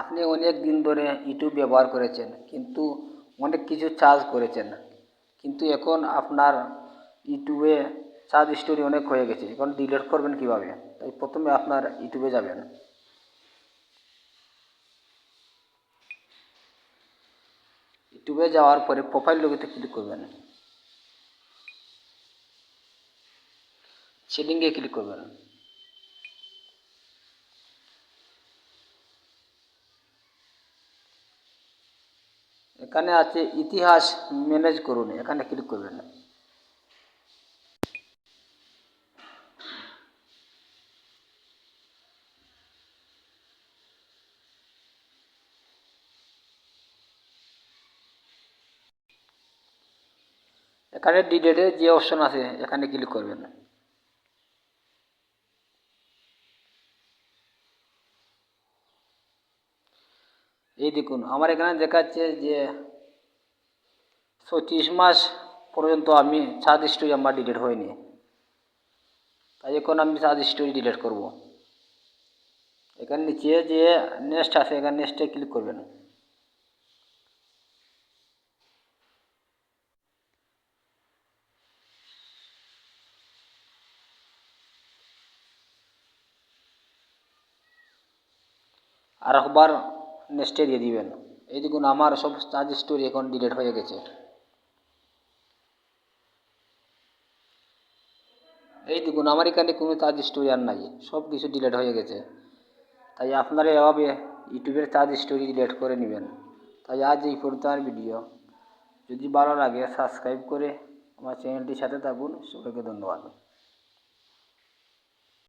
আপনি অনেক দিন ধরে ইউটিউব ব্যবহার করেছেন, কিন্তু অনেক কিছু চার্জ করেছেন। কিন্তু এখন আপনার ইউটিউবে চার্জ স্টোরি অনেক হয়ে গেছে, এখন ডিলিট করবেন কীভাবে? তাই প্রথমে আপনার ইউটিউবে যাবেন। ইউটিউবে যাওয়ার পরে প্রোফাইল লোগোতে ক্লিক করবেন। সেটিংয়ে ক্লিক করবেন। এখানে আছে ইতিহাস ম্যানেজ করুন, এখানে ক্লিক করবেন এখানে ডিলেটের যে অপশন আছে, এখানে ক্লিক করবেন এই দেখুন, আমার এখানে দেখাচ্ছে যে পঁচিশ মাস পর্যন্ত আমি চার্জ স্টোরি আমার ডিলিট হয়নি। তাই এখন আমি চার্জ স্টোরি ডিলিট করব। এখানে নিচে যে নেক্সট আছে, এখানে নেক্সটে ক্লিক করবেন। আর একবার নেক্সটে দিয়ে দিবেন। এই দেখুন, আমার সব চার্জ স্টোরি এখন ডিলেট হয়ে গেছে। এই দেখুন, আমার এখানে কোনো চার্জ স্টোরি আর নাই, সব কিছু ডিলেট হয়ে গেছে। তাই আপনারা এভাবে ইউটিউবের চার্জ স্টোরি ডিলেট করে নেবেন। তাই আজ এই পর্যন্ত আর ভিডিও। যদি ভালো লাগে, সাবস্ক্রাইব করে আমার চ্যানেলটির সাথে থাকুন। সবাইকে ধন্যবাদ।